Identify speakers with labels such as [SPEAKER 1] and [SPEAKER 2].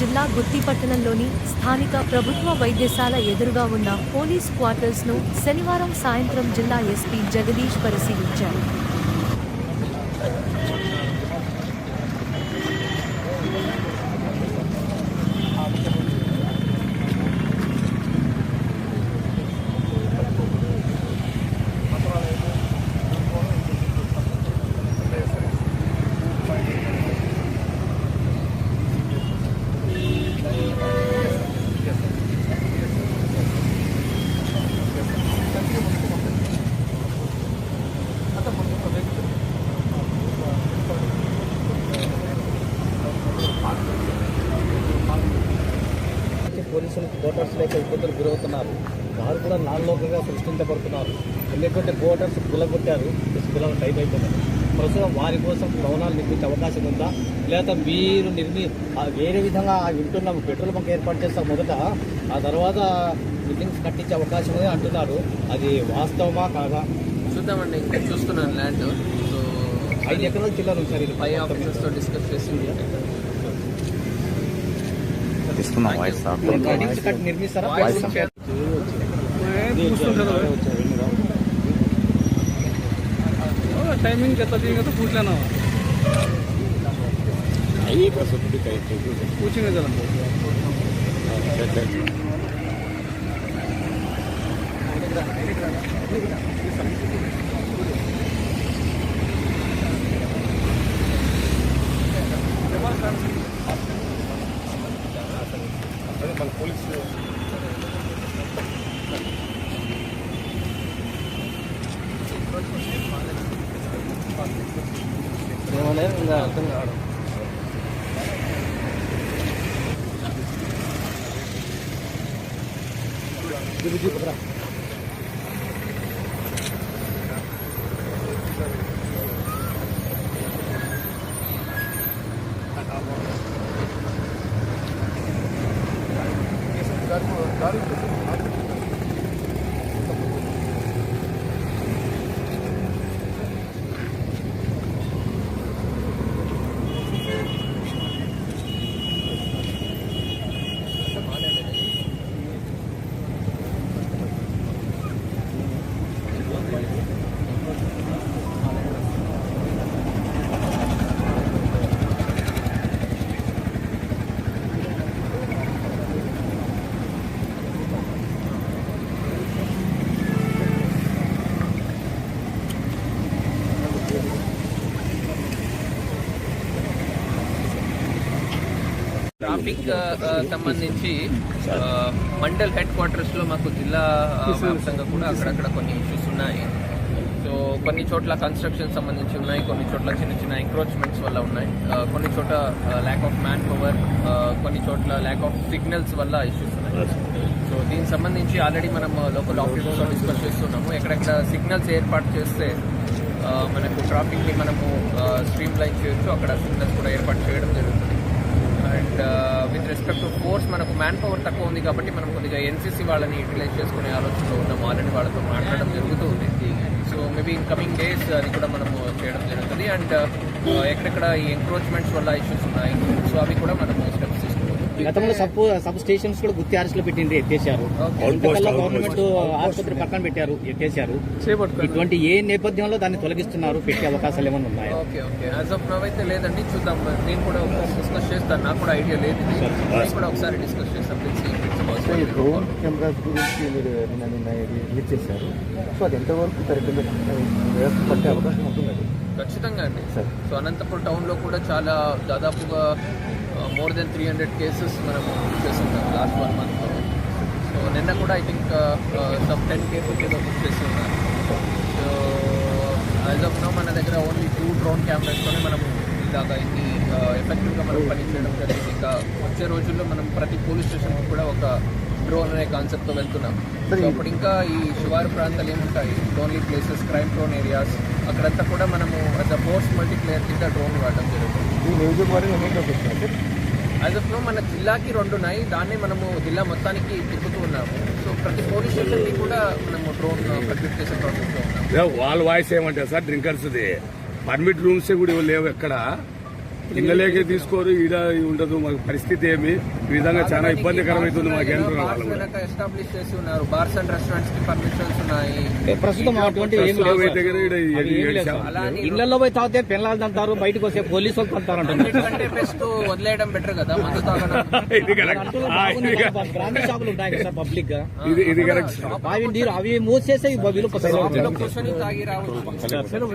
[SPEAKER 1] జిల్లా గుత్తిపట్టణంలోని స్థానిక ప్రభుత్వ వైద్యశాల ఎదురుగా ఉన్న పోలీస్ క్వార్టర్స్ను శనివారం సాయంత్రం జిల్లా ఎస్పీ జగదీష్ పరిశీలించారు.
[SPEAKER 2] ఓటర్స్ లేక ఇబ్బందులు గురవుతున్నారు. వారు కూడా నాలుగుగా సృష్టించబడుతున్నారు. ఎందుకంటే ఓటర్స్ కులగొట్టారు పిల్లలు టైం అయిపోయింది ప్రస్తుతం వారి కోసం భవనాలు నిర్మించే అవకాశం ఉందా? లేదా మీరు నిర్మి ఆ వేరే విధంగా ఆ వింటున్నాం పెట్రోల్ బంక్ ఏర్పాటు చేస్తాం మొదట ఆ తర్వాత బిల్డింగ్స్ కట్టించే అవకాశం ఉంది అంటున్నారు. అది వాస్తవమా కాదా?
[SPEAKER 3] చూద్దామండి. ఇంకా చూస్తున్నాను ల్యాండ్. సో
[SPEAKER 2] ఐదు ఎకరాల చిల్లర ఉంచారు ఇది
[SPEAKER 3] పై ఆఫీసర్స్తో డిస్కస్ చేసి
[SPEAKER 4] ఇస్తున్నాం వాయిస్
[SPEAKER 3] వాయిస్
[SPEAKER 5] టైమింగ్ చెత్త కూర్చున్నాను కూర్చునే కదా Thank you. जरा
[SPEAKER 2] ఏమన్నా ఇంకా అర్థం కావడం
[SPEAKER 3] ట్రాఫిక్ ఆ, ట్రాఫిక్ సంబంధించి మండల్ హెడ్ క్వార్టర్స్లో మాకు జిల్లా వ్యాప్తంగా కూడా అక్కడక్కడ కొన్ని ఇష్యూస్ ఉన్నాయి. సో కొన్ని చోట్ల కన్స్ట్రక్షన్ సంబంధించి ఉన్నాయి కొన్ని చోట్ల చిన్న చిన్న ఎంక్రోచ్మెంట్స్ వల్ల ఉన్నాయి. కొన్ని చోట్ల ల్యాక్ ఆఫ్ మ్యాన్ పవర్ కొన్ని చోట్ల ల్యాక్ ఆఫ్ సిగ్నల్స్ వల్ల ఇష్యూస్ ఉన్నాయి. సో దీనికి సంబంధించి ఆల్రెడీ మనం లోకల్ ఆఫీసర్స్తో డిస్కస్ చేస్తున్నాము. ఎక్కడెక్కడ సిగ్నల్స్ ఏర్పాటు చేస్తే మనకు ట్రాఫిక్ని మనము స్ట్రీమ్ లైన్ చేయొచ్చు. అక్కడ సిగ్నల్స్ కూడా ఏర్పాటు చేయడం జరుగుతుంది. And with respect to force మనకు మ్యాన్ పవర్ తక్కువ ఉంది కాబట్టి మనం కొద్దిగా ఎన్సీసీ వాళ్ళని యూటిలైజ్ చేసుకునే ఆలోచనలో ఉన్నాము. ఆల్రెడీ వాళ్ళతో మాట్లాడడం జరుగుతూ ఉంది so maybe in coming days అది కూడా మనము చేయడం జరుగుతుంది. అండ్ uh, ఎక్కడెక్కడ ఈ ఎంక్రోచ్మెంట్స్ వల్ల ఇష్యూస్ ఉన్నాయి సో అవి కూడా మనము స్టెప్స్ తీసుకుంటాం
[SPEAKER 2] గతంలో సబ్ సబ్ స్టేషన్స్ కూడా గుత్తి అరెస్టులు పెట్టింది ఎత్తేసారు గవర్నమెంట్ ఆసుపత్రి పక్కన పెట్టారు ఎత్తేసారు ఇటువంటి ఏ నేపథ్యంలో దాన్ని తొలగిస్తున్నారు పెట్టే అవకాశాలు ఏమైనా ఉన్నాయా?
[SPEAKER 3] అయితే లేదండి చూద్దాం. నేను కూడా ఒకసారి డిస్కస్ చేస్తాను. నాకు కూడా ఐడియా లేదు కూడా ఒకసారి డిస్కస్ చేస్తాను.
[SPEAKER 6] డ్రోన్ కెమెరాస్ గురించి మీరు నిన్న నిన్న రిలీజ్ చేశారు. సో అది ఎంతవరకు కరెక్ట్గా వ్యవస్థ పట్టే అవకాశం ఉంటున్నది
[SPEAKER 3] ఖచ్చితంగా అండి.
[SPEAKER 6] సరే.
[SPEAKER 3] సో అనంతపురం టౌన్లో కూడా చాలా దాదాపుగా more than three hundred cases మనం బుక్ చేస్తున్నాం లాస్ట్ వన్ మంత్లో సో నిన్న కూడా I think some ten cases ఏదో బుక్ చేసి ఉన్నారు సో యాజ్ ఆఫ్ నో మన దగ్గర ఓన్లీ టూ డ్రోన్ కెమెరాస్తోనే మనం ఇలాగా ఇన్ని ఎఫెక్టివ్గా మనం పనిచేయడం జరిగింది. ఇంకా వచ్చే రోజుల్లో మనం ప్రతి పోలీస్ స్టేషన్కి కూడా ఒక డ్రోన్ అనే కాన్సెప్ట్తో వెళ్తున్నాం. సో అప్పుడు ఇంకా ఈ శివారు ప్రాంతాలు ఏముంటాయి? Only places crime prone areas అక్కడంతా కూడా మనము యాజ్ అ ఫోర్స్ మల్టీప్లేయర్ కింద డ్రోన్ వాడడం జరుగుతుంది. యాజ్ ఆఫ్ నో మన జిల్లాకి రెండు ఉన్నాయి. దాన్ని మనము జిల్లా మొత్తానికి తిప్పుతూ ఉన్నాము. సో ప్రతి పోలీస్ స్టేషన్కి కూడా మనము డ్రోన్ ప్రొడ్యూస్ చేసే ప్రాసెస్లో ఉన్నాము.
[SPEAKER 7] వాళ్ళ వాయిస్ ఏమంటారు సార్? డ్రింకర్స్ది పర్మిట్ రూమ్స్ కూడా లేవు ఎక్కడ?
[SPEAKER 5] ఇళ్ళలేకే తీసుకోరు ఈడ ఉండదు. మాకు పరిస్థితి ఏమి? ఈ విధంగా చాలా ఇబ్బందికరమవుతుంది మాకు
[SPEAKER 3] ఎస్టాబ్లిష్ చేసి ఉన్నారు. బార్స్ అండ్ రెస్టారెంట్స్కి పర్మిషన్స్ ఉన్నాయి.
[SPEAKER 2] ప్రస్తుతం అటువంటి ఇళ్ళలో పోయి తాగితే పిల్లలు తంటారు బయటకు వస్తే పోలీసు వాళ్ళు తంటారు అంటున్నారు.
[SPEAKER 3] ఎందుకంటే బెస్ట్ వదిలేయడం బెటర్ కదా మందు తాగడం.
[SPEAKER 5] ఇది కరెక్ట్. ఆ, ఇది కరెక్ట్.
[SPEAKER 2] గ్రామీణ షాపులు ఉంటాయి కదా సార్ పబ్లిక్గా.
[SPEAKER 5] ఇది ఇది కరెక్ట్ సార్.
[SPEAKER 2] అవి నీరు అవి
[SPEAKER 3] కూర్చొని తాగి రావచ్చు.
[SPEAKER 5] చేతిలో.